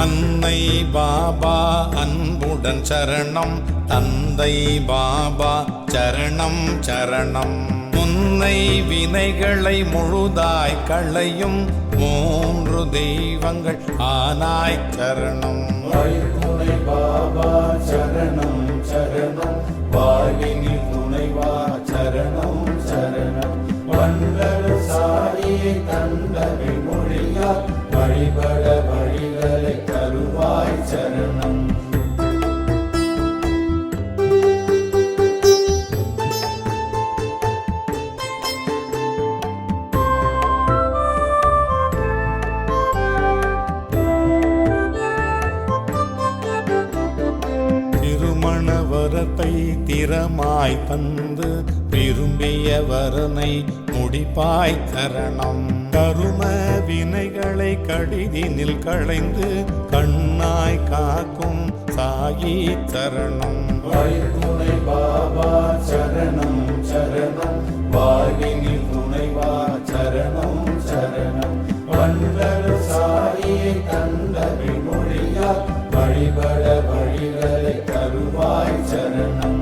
அன்னை பாபா அன்புடன் சரணம். தந்தை பாபா சரணம் சரணம். முன்னை வினைகளை முழுதாய் களையும் மூன்று தெய்வங்கள் ஆனாய் சரணம். பாபா சரணம் சரணம். வாழ்வினி துணைவா சரணம் சரணம். வண்டரு சாரியை தந்தகை மொழியால் வழிபட சரணம் வரத்தை திறமாய் தந்து விரும்பிய வரனை முடிப்பாய் தரணம். கடிதினில் களைந்து கண்ணாய் காக்கும் சாயி சரணம். துணை பாபா சரணம் சரணம். வாழ்வினில் துணைவா சரணம் சரணம். வண்டரு சாரியை தந்த விமொழியால் வழிபட வழிகளை தருவாய் சரணம்.